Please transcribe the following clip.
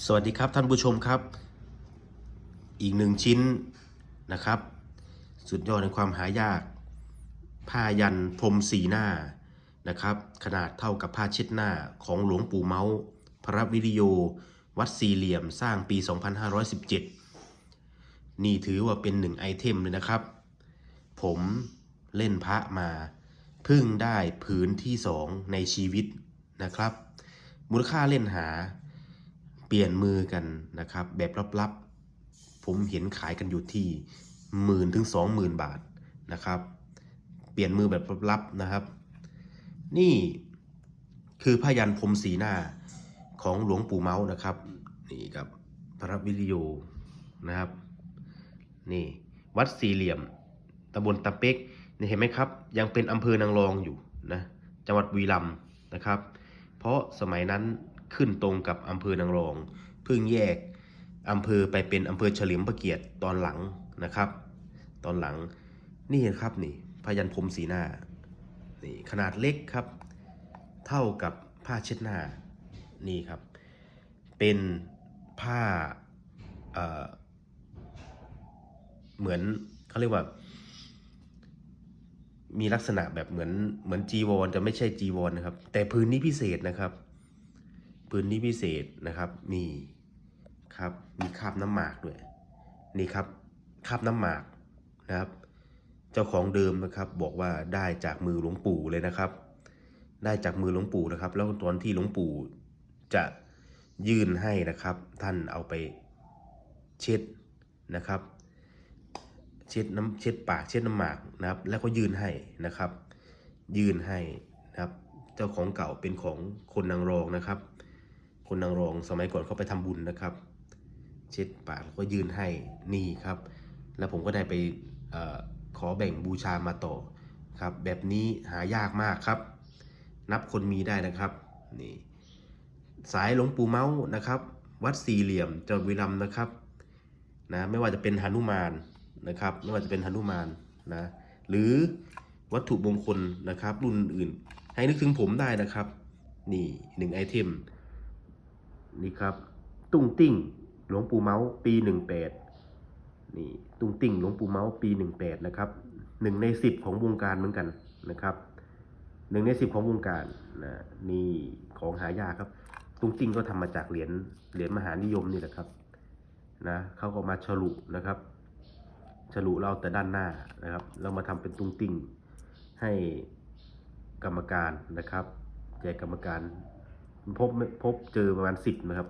สวัสดีครับท่านผู้ชมครับ อีกหนึ่งชิ้นนะครับ สุดยอดในความหายาก ผ้ายันพรมสีหน้านะครับ ขนาดเท่ากับผ้าเช็ดหน้าของหลวงปู่เมาส์พระวิริโย วัดสี่เหลี่ยมสร้างปี 2517 นี่ถือว่าเป็นหนึ่งไอเทมเลยนะครับ ผมเล่นพระมาเพิ่งได้ผืนที่สองในชีวิตนะครับ มูลค่าเล่นหา ปลี่ยนมือกันนะครับ แบบลับๆ ผมเห็นขายกันอยู่ที่หมื่นถึงสองหมื่นบาทนะครับ เปลี่ยนมือแบบลับๆนะครับ นี่คือพยันพรมสีหน้าของหลวงปู่เมาส์นะครับ นี่ครับพระวิริโยนะครับ นี่วัดสี่เหลี่ยมตำบลตะเป๊กนี่เห็นไหมครับ ยังเป็นอำเภอนางรองอยู่นะจังหวัดบุรีรัมย์นะครับ เพราะสมัยนั้น ขึ้นตรงกับอำเภอนางรองเพิ่งแยกอำเภอไปเป็นอำเภอเฉลิมพระเกียรติตอนหลังนะครับ ตอนหลังนี่ครับนี่พยันพรมสีหน้านี่ขนาดเล็กครับ เท่ากับผ้าเช็ดหน้านี่ครับ เป็นผ้าเเหมือนเขาเรียกว่ามีลักษณะแบบเหมือนเหมือนจีวรจะไม่ใช่จีวรนะครับ แต่พื้นนี้พิเศษนะครับ พื้นนี้พิเศษนะครับมีครับ มีคาบน้ำหมากด้วย นี่ครับคาบน้ำหมากนะครับ เจ้าของเดิมนะครับ บอกว่าได้จากมือหลวงปู่เลยนะครับ ได้จากมือหลวงปู่นะครับ แล้วตอนที่หลวงปู่จะยื่นให้นะครับ ท่านเอาไปเช็ดนะครับ เช็ดน้ำเช็ดปากเช็ดน้ำหมากนะครับ แล้วก็ยื่นให้นะครับ ยื่นให้นะครับ เจ้าของเก่าเป็นของคนนางรองนะครับ คนนางรองสมัยก่อนเขาไปทำบุญนะครับ เช็ดปากแล้วก็ยืนให้นี่ครับ แล้วผมก็ได้ไปอขอแบ่งบูชามาต่อครับ แบบนี้หายากมากครับ นับคนมีได้นะครับนี่สายหลวงปู่เมาส์นะครับ วัดสี่เหลี่ยมจังหวัดบุรีรัมนะครับนะไม่ว่าจะเป็นหนุมานนะครับไม่ว่าจะเป็นหนุมานนะหรือวัตถุมงคลนะครับ รุ่นอื่น ให้นึกถึงผมได้นะครับ นี่หนึ่งไอเทม นี่ครับ ตุ้งติ้งหลวงปู่เมาส์ปีหนึ่งแปดนี่ตุ้งติ้งหลวงปู่เมาส์ปีหนึ่งแปดนะครับหนึ่งในสิบของวงการเหมือนกันนะครับหนึ่งในสิบของวงการนะนี่ของหายากครับ ตุ้งติ้งก็ทำมาจากเหรียญเหรียญมหานิยมนี่แหละครับนะเขาก็มาฉลุนะครับฉลุเราแต่ด้านหน้านะครับแล้วมาทำเป็นตุ้งติ้งให้กรรมการนะครับแจกกรรมการ พบพบเจอประมาณสิบนะครับ